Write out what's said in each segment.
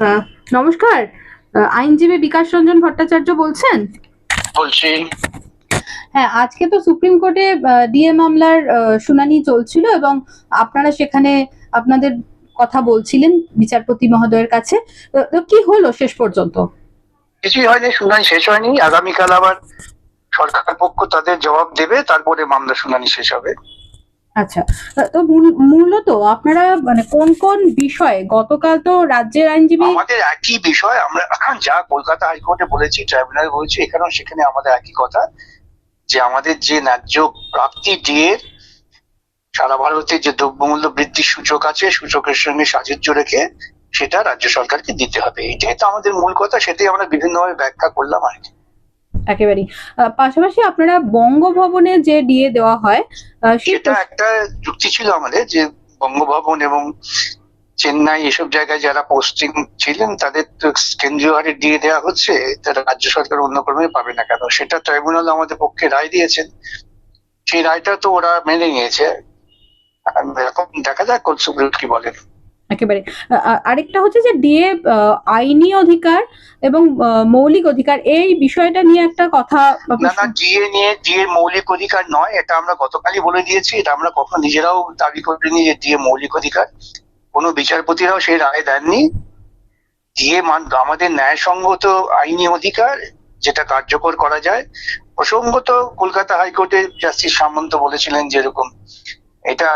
আহ, নমস্কার আইনজীবী বিকাশ রঞ্জন ভট্টাচার্য বলছেন? বলছি। হ্যাঁ আজকে তো সুপ্রিম কোর্টে ডিএ মামলার শুনানি চলছিল এবং আপনারা সেখানে আপনাদের কথা বলছিলেন বিচারপতি মহোদয়ের কাছে। কি হলো শেষ পর্যন্ত? কিছুই হয়নি শুনানি শেষ হয়নি। আগামীকাল আবার সরকার পক্ষ তাদের জবাব দেবে তারপরে মামলা শুনানি শেষ হবে। আচ্ছা তো মূল- মূলত আপনারা মানে কোন কোন বিষয়ে, গতকাল তো রাজ্যের আইনজীবী আমাদের একই বিষয়, আমরা যা কলকাতা হাইকোর্টে বলেছি, ট্রাইব্যুনাল বলেছি, এখানেও সেখানে আমাদের একই কথা, যে আমাদের যে ন্যায্য প্রাপ্তি ডিএ সারা ভারতে যে দ্রব্যমূল্য বৃদ্ধির সূচক আছে, সূচকের সঙ্গে সাহায্য রেখে সেটা রাজ্য সরকারকে দিতে হবে। এটাই তো আমাদের মূল কথা, সেটাই আমরা বিভিন্নভাবে ব্যাখ্যা করলাম আর কি। একেবারেই। পাশাপাশি আপনারা বঙ্গভবনে যে ডিএ দেওয়া হয় সেটা একটা যুক্তি ছিল আমাদের যে বঙ্গভবন এবং চেন্নাই এসব জায়গায় যারা পোস্টিং ছিলেন তাদের তো কেন্দ্রীয় হারে দিয়ে দেওয়া হচ্ছে রাজ্য সরকার অন্য ক্রমে পাবে না কেন? সেটা ট্রাইব্যুনাল আমাদের পক্ষে রায় দিয়েছেন। সেই রায়টা তো ওরা মেনে নিয়েছে। এখন দেখা যাক কোন সুপ্রিম কি বলেন একেবারে। আরেকটা হচ্ছে যে ডিএ আইনি অধিকার এবং মৌলিক অধিকার এই বিষয়টা নিয়ে একটা কথা না না ডিএ নিয়ে ডিএ মৌলিক অধিকার নয় এটা আমরা গতকালই বলে দিয়েছি এটা আমরা কখন নিজেরাও দাবি করিনি যে ডিএ মৌলিক অধিকার। কোনো বিচারপতিরাও সেই রায় দেননি। ডিএ মান আমাদের ন্যায়সঙ্গত আইনি অধিকার যেটা কার্যকর করা যায়। প্রসঙ্গত কলকাতা হাইকোর্টে জাস্টিস সামন্ত বলেছিলেন যেরকম এটা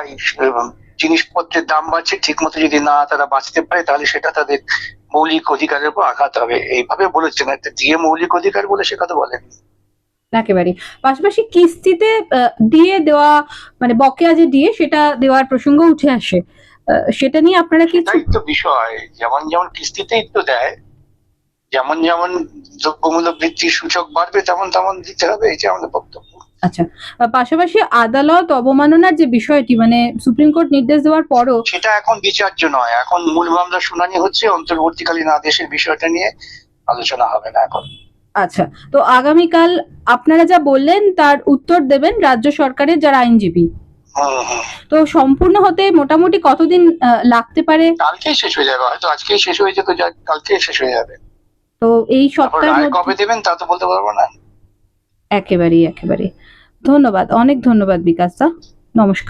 জিনিসপত্রের দাম বাড়ছে ঠিক মতো যদি না তারা বাঁচতে পারে তাহলে সেটা তাদের মৌলিক অধিকারের উপর আঘাত হবে। এইভাবে বলেছেন একটা ডিএ মৌলিক অধিকার বলে সে কথা বলেন। একেবারে পাশাপাশি কিস্তিতে ডিএ দেওয়া মানে বকেয়া যে ডিএ সেটা দেওয়ার প্রসঙ্গ উঠে আসে। সেটা নিয়ে আপনারা কিছু এটাই তো বিষয়। যেমন যেমন কিস্তিতেই তো দেয় যেমন যেমন দ্রব্যমূল্য বৃদ্ধির সূচক বাড়বে তেমন তেমন দিতে হবে এই যে আমাদের বক্তব্য। আচ্ছা পাশাপাশি আদালত অবমাননার যে বিষয়টি মানে সুপ্রিম কোর্ট নির্দেশ দেওয়ার পরও সেটা এখন বিচার্য নয় এখন মূল মামলা শুনানি হচ্ছে অন্তর্বর্তীকালীন আদেশের বিষয়টা নিয়ে আলোচনা হবে না এখন। আচ্ছা তো আগামীকাল আপনারা যা বললেন তার উত্তর দেবেন রাজ্য সরকারের যারা আইনজীবী। তো সম্পূর্ণ হতে মোটামুটি কতদিন লাগতে পারে? কালকেই শেষ হয়ে যাবে হয়তো আজকেই শেষ হয়েছে তো যাক, কালকেই শেষ হয়ে যাবে। তো এই মধ্যে কবে দেবেন তা তো বলতে পারব না। একেবারেই একেবারে ধন্যবাদ অনেক ধন্যবাদ বিকাশ দা নমস্কার।